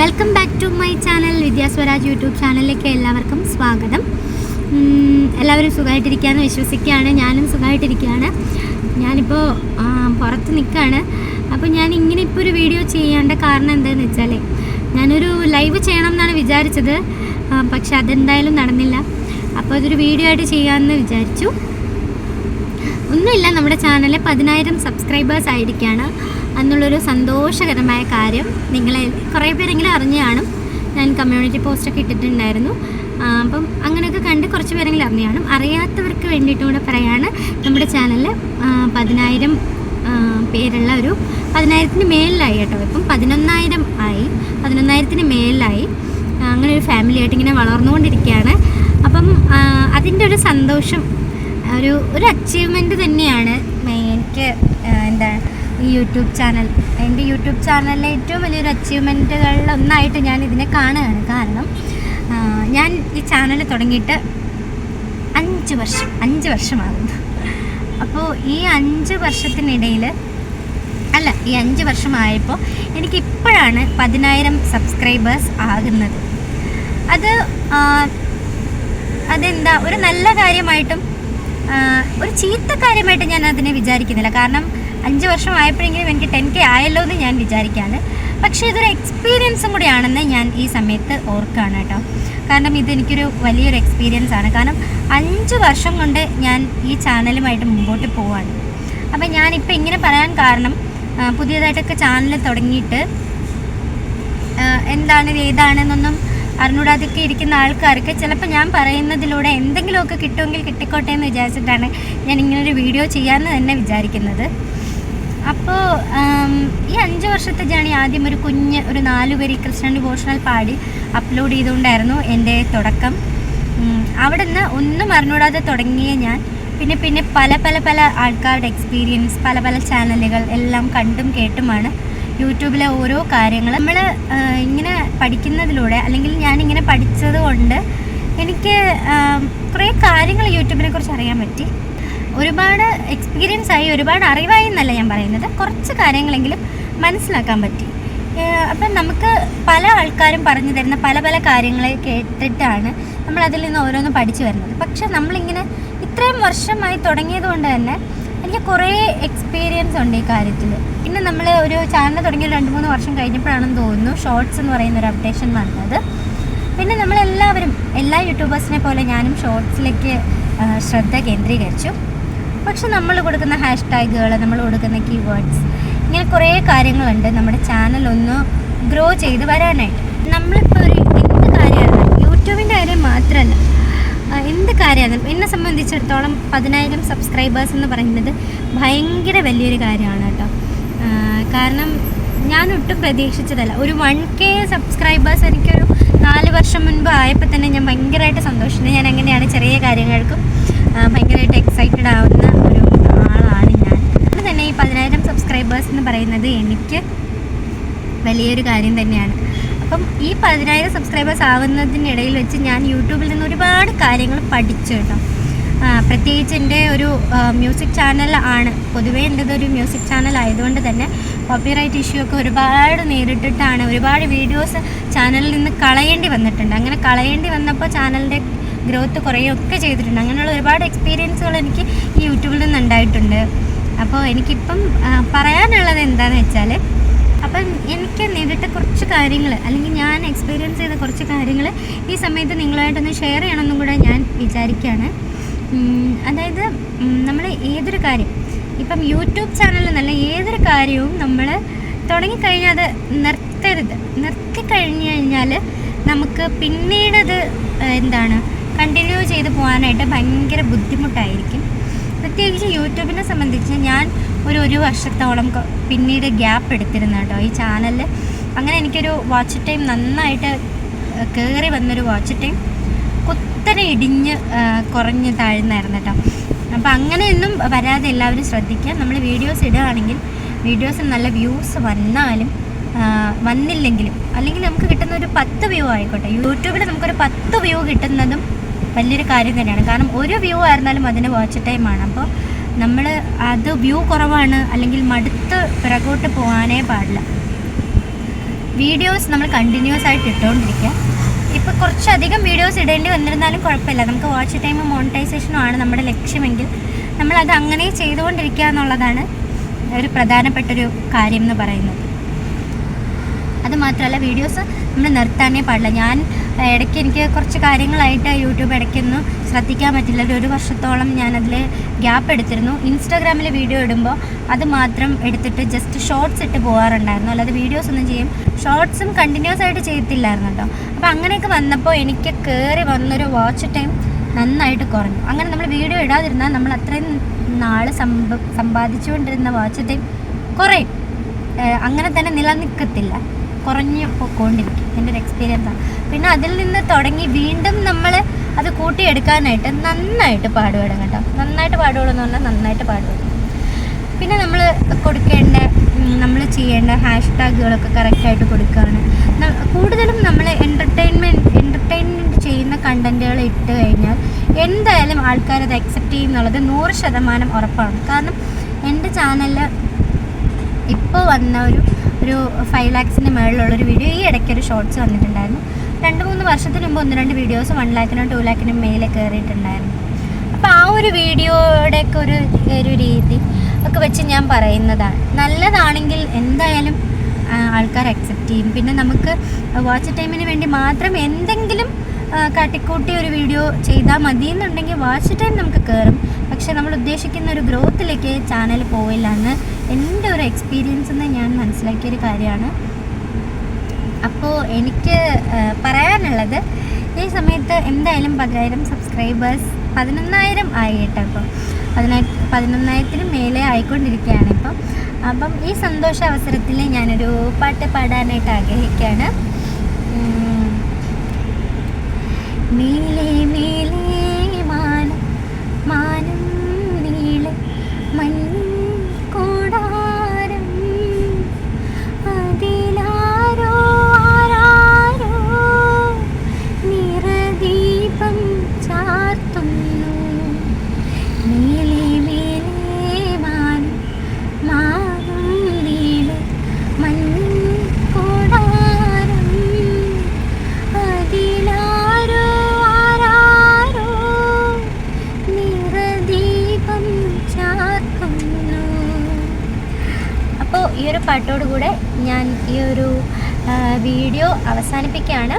Welcome back to my channel Vidyaswaraj YouTube ചാനലിലേക്ക് എല്ലാവർക്കും സ്വാഗതം. എല്ലാവരും സുഖമായിട്ടിരിക്കുകയെന്ന് വിശ്വസിക്കുകയാണ്. ഞാനും സുഖമായിട്ടിരിക്കുകയാണ്. ഞാനിപ്പോൾ പുറത്ത് നിൽക്കുകയാണ് അപ്പോൾ ഞാൻ ഇങ്ങനെ ഇപ്പോൾ ഒരു വീഡിയോ ചെയ്യേണ്ട കാരണം എന്താണെന്ന് വെച്ചാൽ ഞാനൊരു ലൈവ് ചെയ്യണം എന്നാണ് വിചാരിച്ചത്. പക്ഷെ അതെന്തായാലും നടന്നില്ല. അപ്പോൾ അതൊരു വീഡിയോ ആയിട്ട് ചെയ്യാമെന്ന് വിചാരിച്ചു. ഒന്നുമില്ല നമ്മുടെ ചാനലിൽ പതിനായിരം സബ്സ്ക്രൈബേഴ്സ് ആയിരിക്കുകയാണ് എന്നുള്ളൊരു സന്തോഷകരമായ കാര്യം നിങ്ങളെ കുറേ പേരെങ്കിലും അറിഞ്ഞു കാണും ഞാൻ കമ്മ്യൂണിറ്റി പോസ്റ്റൊക്കെ ഇട്ടിട്ടുണ്ടായിരുന്നു. അപ്പം അങ്ങനെയൊക്കെ കണ്ട് കുറച്ച് പേരെങ്കിലും അറിഞ്ഞു കാണും അറിയാത്തവർക്ക് വേണ്ടിയിട്ടും കൂടെ പറയാണ് നമ്മുടെ ചാനലിൽ പതിനായിരം പേരുള്ള ഒരു പതിനായിരത്തിന് മേലിലായി കേട്ടോ. ഇപ്പം പതിനൊന്നായിരം ആയി. പതിനൊന്നായിരത്തിന് മേലിലായി അങ്ങനെ ഒരു ഫാമിലി ആയിട്ട് ഇങ്ങനെ വളർന്നുകൊണ്ടിരിക്കുകയാണ്. അപ്പം അതിന്റെ ഒരു സന്തോഷം ഒരു ഒരു അച്ചീവ്മെന്റ് തന്നെയാണ്. എനിക്ക് എന്താ ഈ യൂട്യൂബ് ചാനൽ. എന്റെ യൂട്യൂബ് ചാനലിലെ ഏറ്റവും വലിയൊരു അച്ചീവ്മെന്റുകളിൽ ഒന്നായിട്ട് ഞാൻ ഇതിനെ കാണുകയാണ്. കാരണം ഞാൻ ഈ ചാനൽ തുടങ്ങിയിട്ട് അഞ്ച് വർഷം അഞ്ച് വർഷമാകുന്നു. അപ്പോൾ ഈ അഞ്ച് വർഷത്തിനിടയിൽ അല്ല ഈ അഞ്ച് വർഷമായപ്പോൾ എനിക്ക് ഇപ്പോഴാണ് പതിനായിരം സബ്സ്ക്രൈബേഴ്സ് ആകുന്നത്. അത് അതെന്താ ഒരു നല്ല കാര്യമായിട്ടും ഒരു ചീത്ത കാര്യമായിട്ട് ഞാൻ അതിനെ വിചാരിക്കുന്നില്ല. കാരണം അഞ്ച് വർഷം ആയപ്പോഴെങ്കിലും എനിക്ക് ടെൻ കെ ആയല്ലോ എന്ന് ഞാൻ വിചാരിക്കുകയാണ് പക്ഷേ ഇതൊരു എക്സ്പീരിയൻസും കൂടിയാണെന്ന് ഞാൻ ഈ സമയത്ത് ഓർക്കുകയാണ് കേട്ടോ. കാരണം ഇതെനിക്കൊരു വലിയൊരു എക്സ്പീരിയൻസ് ആണ്. കാരണം അഞ്ച് വർഷം കൊണ്ട് ഞാൻ ഈ ചാനലുമായിട്ട് മുമ്പോട്ട് പോവാണ്. അപ്പം ഞാനിപ്പോൾ ഇങ്ങനെ പറയാൻ കാരണം പുതിയതായിട്ടൊക്കെ ചാനൽ തുടങ്ങിയിട്ട് എന്താണ് ഏതാണെന്നൊന്നും അറിഞ്ഞൂടാതൊക്കെ ഇരിക്കുന്ന ആൾക്കാർക്ക് ചിലപ്പോൾ ഞാൻ പറയുന്നതിലൂടെ എന്തെങ്കിലുമൊക്കെ കിട്ടുമെങ്കിൽ കിട്ടിക്കോട്ടെ എന്ന് വിചാരിച്ചിട്ടാണ് ഞാൻ ഇങ്ങനൊരു വീഡിയോ ചെയ്യാമെന്ന് തന്നെ വിചാരിക്കുന്നത്. അപ്പോൾ ഈ അഞ്ച് വർഷത്തെ ജേണി ആദ്യം ഒരു കുഞ്ഞ് ഒരു നാല് വരി കൃഷ്ണൻ ഡിവോഷണൽ പാടി അപ്ലോഡ് ചെയ്തുകൊണ്ടായിരുന്നു എന്റെ തുടക്കം. അവിടെ നിന്ന് ഒന്നും അറിഞ്ഞൂടാതെ തുടങ്ങിയ ഞാൻ. പിന്നെ പിന്നെ പല പല പല ആൾക്കാരുടെ എക്സ്പീരിയൻസ് പല പല ചാനലുകൾ എല്ലാം കണ്ടും കേട്ടുമാണ് യൂട്യൂബിലെ ഓരോ കാര്യങ്ങൾ നമ്മൾ ഇങ്ങനെ പഠിക്കുന്നതിലൂടെ അല്ലെങ്കിൽ ഞാനിങ്ങനെ പഠിച്ചത് കൊണ്ട് എനിക്ക് കുറേ കാര്യങ്ങൾ യൂട്യൂബിനെ കുറിച്ച് അറിയാൻ പറ്റി. ഒരുപാട് എക്സ്പീരിയൻസ് ആയി ഒരുപാട് അറിവായി എന്നല്ല ഞാൻ പറയുന്നത്. കുറച്ച് കാര്യങ്ങളെങ്കിലും മനസ്സിലാക്കാൻ പറ്റി. അപ്പം നമുക്ക് പല ആൾക്കാരും പറഞ്ഞു തരുന്ന പല പല കാര്യങ്ങളെ കേട്ടിട്ടാണ് നമ്മൾ അതിൽ നിന്ന് ഓരോന്ന് പഠിച്ചു വരുന്നത്. പക്ഷെ നമ്മളിങ്ങനെ ഇത്രയും വർഷമായി തുടങ്ങിയത് കൊണ്ട് തന്നെ എനിക്ക് കുറേ എക്സ്പീരിയൻസ് ഉണ്ട് ഈ കാര്യത്തിൽ പിന്നെ നമ്മൾ ഒരു ചാനൽ തുടങ്ങിയ രണ്ട് മൂന്ന് വർഷം കഴിഞ്ഞപ്പോഴാണെന്ന് തോന്നുന്നു ഷോർട്സ് എന്ന് പറയുന്ന ഒരു അപ്ഡേഷൻ വന്നത്. പിന്നെ നമ്മളെല്ലാവരും എല്ലാ യൂട്യൂബേഴ്സിനെ പോലെ ഞാനും ഷോർട്സിലേക്ക് ശ്രദ്ധ കേന്ദ്രീകരിച്ചു. പക്ഷെ നമ്മൾ കൊടുക്കുന്ന ഹാഷ് ടാഗുകൾ നമ്മൾ കൊടുക്കുന്ന കീവേഡ്സ് ഇങ്ങനെ കുറേ കാര്യങ്ങളുണ്ട് നമ്മുടെ ചാനൽ ഒന്ന് ഗ്രോ ചെയ്ത് വരാനായിട്ട്. നമ്മളിപ്പോൾ ഒരു എന്ത് കാര്യമാണ്? യൂട്യൂബിന്റെ കാര്യം മാത്രമല്ല. എന്ത് കാര്യമാണ്? എന്നെ സംബന്ധിച്ചിടത്തോളം പതിനായിരം സബ്സ്ക്രൈബേഴ്സ് എന്ന് പറയുന്നത് ഭയങ്കര വലിയൊരു കാര്യമാണ് കേട്ടോ. കാരണം ഞാൻ ഒട്ടും പ്രതീക്ഷിച്ചതല്ല. ഒരു വൺ കെ സബ്സ്ക്രൈബേഴ്സ് എനിക്കൊരു നാല് വർഷം മുൻപ് ആയപ്പോൾ തന്നെ ഞാൻ ഭയങ്കരമായിട്ട് സന്തോഷിച്ചു. ഞാൻ അങ്ങനെയാണ് ചെറിയ കാര്യങ്ങൾക്കും ഭയങ്കരമായിട്ട് എക്സൈറ്റഡ് ആവുന്ന ഒരു ആളാണ് ഞാൻ അതുകൊണ്ട് തന്നെ ഈ പതിനായിരം സബ്സ്ക്രൈബേഴ്സ് എന്ന് പറയുന്നത് എനിക്ക് വലിയൊരു കാര്യം തന്നെയാണ്. അപ്പം ഈ പതിനായിരം സബ്സ്ക്രൈബേഴ്സ് ആവുന്നതിനിടയിൽ വെച്ച് ഞാൻ യൂട്യൂബിൽ നിന്ന് ഒരുപാട് കാര്യങ്ങൾ പഠിച്ചു കേട്ടോ. പ്രത്യേകിച്ച് എന്റെ ഒരു മ്യൂസിക് ചാനൽ ആണ്. പൊതുവേ എന്റെത് ഒരു മ്യൂസിക് ചാനൽ ആയതുകൊണ്ട് തന്നെ കോപ്പിറൈറ്റ് ഇഷ്യൂ ഒക്കെ ഒരുപാട് നേരിട്ടിട്ടാണ് ഒരുപാട് വീഡിയോസ് ചാനലിൽ നിന്ന് കളയേണ്ടി വന്നിട്ടുണ്ട്. അങ്ങനെ കളയേണ്ടി വന്നപ്പോൾ ചാനലിന്റെ ഗ്രോത്ത് കുറയുകയൊക്കെ ചെയ്തിട്ടുണ്ട്. അങ്ങനെയുള്ള ഒരുപാട് എക്സ്പീരിയൻസുകൾ എനിക്ക് ഈ യൂട്യൂബിൽ നിന്ന് ഉണ്ടായിട്ടുണ്ട്. അപ്പോൾ എനിക്കിപ്പം പറയാനുള്ളത് എന്താണെന്ന് വെച്ചാൽ അപ്പം എനിക്ക് നേരിട്ട കുറച്ച് കാര്യങ്ങൾ അല്ലെങ്കിൽ ഞാൻ എക്സ്പീരിയൻസ് ചെയ്ത കുറച്ച് കാര്യങ്ങൾ ഈ സമയത്ത് നിങ്ങളുമായിട്ടൊന്ന് ഷെയർ ചെയ്യണമെന്നും കൂടെ ഞാൻ വിചാരിക്കുകയാണ് അതായത് നമ്മൾ ഏതൊരു കാര്യം ഇപ്പം യൂട്യൂബ് ചാനൽ എന്നല്ല ഏതൊരു കാര്യവും നമ്മൾ തുടങ്ങിക്കഴിഞ്ഞാൽ അത് നിർത്തരുത്. നിർത്തി കഴിഞ്ഞ് കഴിഞ്ഞാൽ നമുക്ക് പിന്നീടത് എന്താണ് കണ്ടിന്യൂ ചെയ്ത് പോകാനായിട്ട് ഭയങ്കര ബുദ്ധിമുട്ടായിരിക്കും. പ്രത്യേകിച്ച് യൂട്യൂബിനെ സംബന്ധിച്ച് ഞാൻ ഒരു ഒരു വർഷത്തോളം പിന്നീട് ഗ്യാപ്പ് എടുത്തിരുന്നു കേട്ടോ ഈ ചാനലിൽ അങ്ങനെ എനിക്കൊരു വാച്ച് ടൈം നന്നായിട്ട് കയറി വന്നൊരു വാച്ച് ടൈം കുത്തനെ ഇടിഞ്ഞ് കുറഞ്ഞ് താഴ്ന്നായിരുന്നു കേട്ടോ. അപ്പോൾ അങ്ങനെയൊന്നും വരാതെ എല്ലാവരും ശ്രദ്ധിക്കുക. നമ്മൾ വീഡിയോസ് ഇടുകയാണെങ്കിൽ വീഡിയോസ് നല്ല വ്യൂസ് വന്നാലും വന്നില്ലെങ്കിലും അല്ലെങ്കിൽ നമുക്ക് കിട്ടുന്ന ഒരു പത്ത് വ്യൂ ആയിക്കോട്ടെ. യൂട്യൂബിൽ നമുക്കൊരു പത്ത് വ്യൂ കിട്ടുന്നതും വലിയൊരു കാര്യം തന്നെയാണ്. കാരണം ഒരു വ്യൂ ആയിരുന്നാലും അതിന് വാച്ച് ടൈമാണ് അപ്പോൾ നമ്മൾ അത് വ്യൂ കുറവാണ് അല്ലെങ്കിൽ മടുത്ത് പിറകോട്ട് പോകാനേ പാടില്ല. വീഡിയോസ് നമ്മൾ കണ്ടിന്യൂസ് ആയിട്ട് ഇട്ടുകൊണ്ടിരിക്കുക. ഇപ്പോൾ കുറച്ചധികം വീഡിയോസ് ഇടേണ്ടി വന്നിരുന്നാലും കുഴപ്പമില്ല. നമുക്ക് വാച്ച് ടൈമും മോണിറ്റൈസേഷനും ആണ് നമ്മുടെ ലക്ഷ്യമെങ്കിൽ നമ്മളത് അങ്ങനെ ചെയ്തുകൊണ്ടിരിക്കുക എന്നുള്ളതാണ് ഒരു പ്രധാനപ്പെട്ടൊരു കാര്യം എന്ന് പറയുന്നത്. അത് മാത്രമല്ല വീഡിയോസ് നമ്മൾ നിർത്താനേ പാടില്ല. ഞാൻ ഇടയ്ക്ക് എനിക്ക് കുറച്ച് കാര്യങ്ങളായിട്ട് യൂട്യൂബ് ഇടയ്ക്കൊന്നും ശ്രദ്ധിക്കാൻ പറ്റില്ല. ഒരു വർഷത്തോളം ഞാനതിൽ ഗ്യാപ്പ് എടുത്തിരുന്നു. ഇൻസ്റ്റാഗ്രാമിൽ വീഡിയോ ഇടുമ്പോൾ അത് മാത്രം എടുത്തിട്ട് ജസ്റ്റ് ഷോർട്സ് ഇട്ട് പോകാറുണ്ടായിരുന്നു അല്ലാതെ വീഡിയോസ് ഒന്നും ചെയ്യും. ഷോർട്സും കണ്ടിന്യൂസ് ആയിട്ട് ചെയ്യത്തില്ലായിരുന്നു കേട്ടോ അപ്പോൾ അങ്ങനെയൊക്കെ വന്നപ്പോൾ എനിക്ക് കയറി വന്നൊരു വാച്ച് ടൈം നന്നായിട്ട് കുറഞ്ഞു. അങ്ങനെ നമ്മൾ വീഡിയോ ഇടാതിരുന്നാൽ നമ്മൾ അത്രയും നാൾ സമ്പ സമ്പാദിച്ചുകൊണ്ടിരുന്ന വാച്ച് ടൈം കുറയും. അങ്ങനെ തന്നെ നിലനിൽക്കത്തില്ല. കുറഞ്ഞു പോയിക്കൊണ്ടിരിക്കും. എന്റെ ഒരു എക്സ്പീരിയൻസാണ് പിന്നെ അതിൽ നിന്ന് തുടങ്ങി വീണ്ടും നമ്മൾ അത് കൂട്ടിയെടുക്കാനായിട്ട് നന്നായിട്ട് പാടുപെടും കേട്ടോ. നന്നായിട്ട് പാടുപെടുമെന്ന് പറഞ്ഞാൽ നന്നായിട്ട് പാടുപെടും. പിന്നെ നമ്മൾ കൊടുക്കേണ്ട നമ്മൾ ചെയ്യേണ്ട ഹാഷ് ടാഗുകളൊക്കെ കറക്റ്റായിട്ട് കൊടുക്കുകയാണ്. കൂടുതലും നമ്മൾ എന്റർടൈൻമെന്റ് എന്റർടൈൻമെന്റ് ചെയ്യുന്ന കണ്ടന്റുകൾ ഇട്ട് കഴിഞ്ഞാൽ എന്തായാലും ആൾക്കാർ അത് അക്സെപ്റ്റ് ചെയ്യുന്നുള്ളത് നൂറ് ശതമാനം ഉറപ്പാണ്. കാരണം എന്റെ ചാനലിൽ ഇപ്പോൾ വന്ന ഒരു ഒരു ഫൈവ് ലാക്സിന്റെ മുകളിലുള്ളൊരു വീഡിയോ ഈ ഇടയ്ക്ക് ഒരു ഷോർട്സ് വന്നിട്ടുണ്ടായിരുന്നു. രണ്ട് മൂന്ന് വർഷത്തിന് മുമ്പ് ഒന്ന് രണ്ട് വീഡിയോസ് വൺ ലാക്കിനും ടു ലാക്കിനും മേലെ കയറിയിട്ടുണ്ടായിരുന്നു അപ്പോൾ ആ ഒരു വീഡിയോയുടെയൊക്കെ ഒരു ഒരു രീതി ഒക്കെ വെച്ച് ഞാൻ പറയുന്നതാണ്. നല്ലതാണെങ്കിൽ എന്തായാലും ആൾക്കാർ അക്സെപ്റ്റ് ചെയ്യും. പിന്നെ നമുക്ക് വാച്ച് ടൈമിന് വേണ്ടി മാത്രം എന്തെങ്കിലും കാട്ടിക്കൂട്ടി ഒരു വീഡിയോ ചെയ്താൽ മതി എന്നുണ്ടെങ്കിൽ വാച്ച് ടൈം നമുക്ക് കയറും പക്ഷെ നമ്മൾ ഉദ്ദേശിക്കുന്ന ഒരു ഗ്രോത്തിലേക്ക് ചാനൽ പോവില്ല എന്ന് എന്റെ ഒരു എക്സ്പീരിയൻസ് എന്ന് ഞാൻ മനസ്സിലാക്കിയൊരു കാര്യമാണ്. അപ്പോൾ എനിക്ക് പറയാനുള്ളത് ഈ സമയത്ത് എന്തായാലും പതിനായിരം സബ്സ്ക്രൈബേഴ്സ് പതിനൊന്നായിരം ആയി കേട്ടോ അപ്പോൾ പതിനായി പതിനൊന്നായിരത്തിന് മേലെ ആയിക്കൊണ്ടിരിക്കുകയാണ് ഇപ്പം. അപ്പം ഈ സന്തോഷ അവസരത്തിൽ ഞാനൊരു പാട്ട് പാടാനായിട്ട് ആഗ്രഹിക്കുകയാണ്. അപ്പോൾ ഈ ഒരു പാട്ടോട് കൂടെ ഞാൻ ഈ ഒരു വീഡിയോ അവസാനിപ്പിക്കുകയാണ്.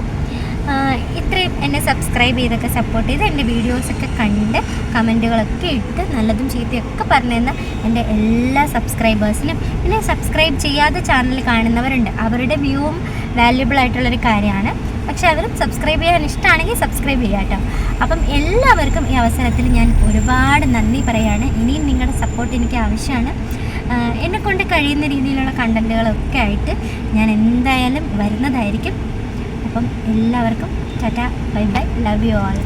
ഇത്രയും എന്നെ സബ്സ്ക്രൈബ് ചെയ്തൊക്കെ സപ്പോർട്ട് ചെയ്ത് എന്റെ വീഡിയോസൊക്കെ കണ്ട് കമന്റുകളൊക്കെ ഇട്ട് നല്ലതും ചീത്തയൊക്കെ പറഞ്ഞു തന്ന എന്റെ എല്ലാ സബ്സ്ക്രൈബേഴ്സിനും പിന്നെ സബ്സ്ക്രൈബ് ചെയ്യാതെ ചാനൽ കാണുന്നവരുണ്ട്. അവരുടെ വ്യൂവും വാല്യുബിൾ ആയിട്ടുള്ളൊരു കാര്യമാണ്. പക്ഷെ അവരും സബ്സ്ക്രൈബ് ചെയ്യാൻ ഇഷ്ടമാണെങ്കിൽ സബ്സ്ക്രൈബ് ചെയ്യാം കേട്ടോ. അപ്പം എല്ലാവർക്കും ഈ അവസരത്തിൽ ഞാൻ ഒരുപാട് നന്ദി പറയുകയാണ് ഇനിയും നിങ്ങളുടെ സപ്പോർട്ട് എനിക്ക് ആവശ്യമാണ്. എന്നെ കൊണ്ട് കഴിയുന്ന രീതിയിലുള്ള കണ്ടന്റുകളൊക്കെ ആയിട്ട് ഞാൻ എന്തായാലും വരുന്നതായിരിക്കും. അപ്പം എല്ലാവർക്കും tata bye bye love you all